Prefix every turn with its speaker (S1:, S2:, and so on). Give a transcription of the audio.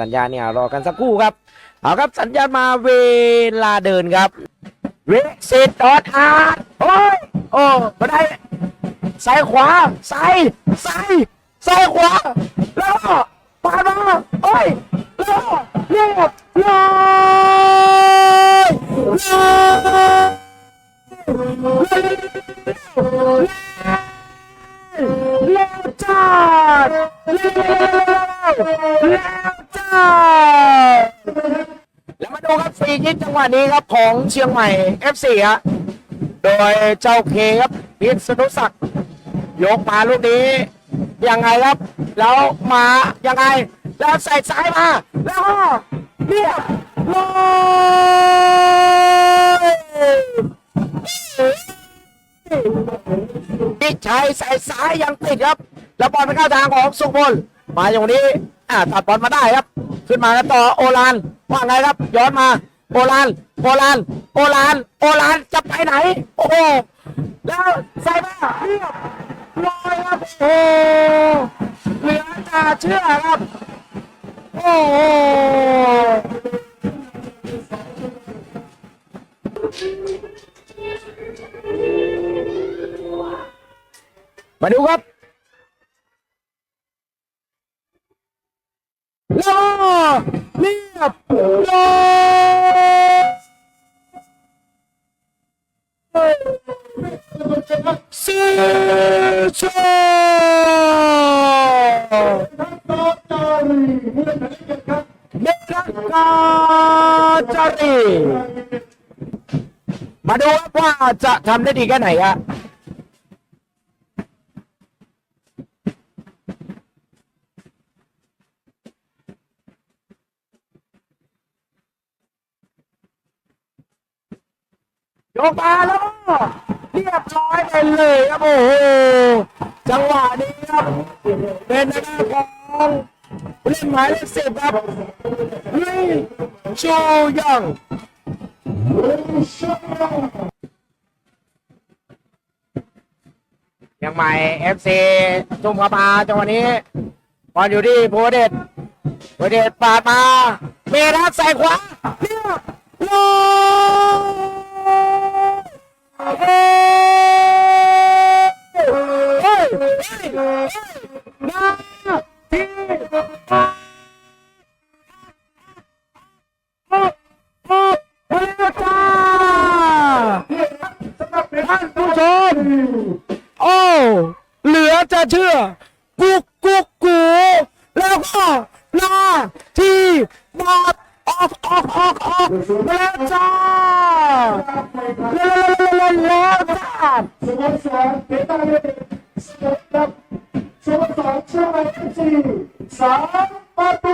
S1: สัญญาณเนี่ยรอกันสักครู่ครับ เอาครับสัญญาณมาเวลาเดินครับเวสิตออดอาร์โอ้ยโอ้มาได้ซ้ายขวาซ้ายซ้ายซ้ายขวาแล้วปาดมาโอ้ยแล้วเรียบร้อยเร็วจ้าเร็วเร็วจ้า แล้วมาดูครับฟรีคิกจังหวะนี้ครับของเชียงใหม่ FC ฮะโดยเจ้าเคครับพิษณุศักดิ์ยกมาลูกนี้ยังไงครับ แล้วมายังไง แล้วใส่ซ้ายมา แล้วก็เรียบร้อยดิชัยใส่ซ้ายยังติดครับ แล้วบอลไปเข้าทางของสุพลมาอย่างนี้อ่าตัดบอลมาได้ครับ ขึ้นมาแล้วต่อโอลานว่าไงครับ ย้อนมาโอลานโอลานโอลานโอลานจะไปไหน โอ้โหแล้วใส่มาเรียบร้อยครับโอ้เหลือจะเชื่อครับ โอ้โหมาดูครับ แล้วก็ เรียบร้อยสี่ชเมรักกาจารีมาดูครับว่าจะทำได้ดีแค่ไหนฮะยกมาแล้วเรียบร้อยไปเลยครับโอ้โหจังหวะนี้ครับเป็นหน้าของเล่นหมายเลขสิบครับลุยชูยังยังใหม่เอฟซีจุ่มเข้ามาจังหวะนี้บอลอยู่ที่โพเดตโพเดตปาดมาเมรัสใส่ขวาเรียบร้อย ผู้ชมโอ้เหลือจะเชื่อ กุกกุกกู แล้วก็หน้าทีบอดออกออกออกออกแล้วจ้า แล้วแล้วจ้า
S2: สโมสรเกตาเสกับสโมสรเชียงใหม่เอฟซีสามประตู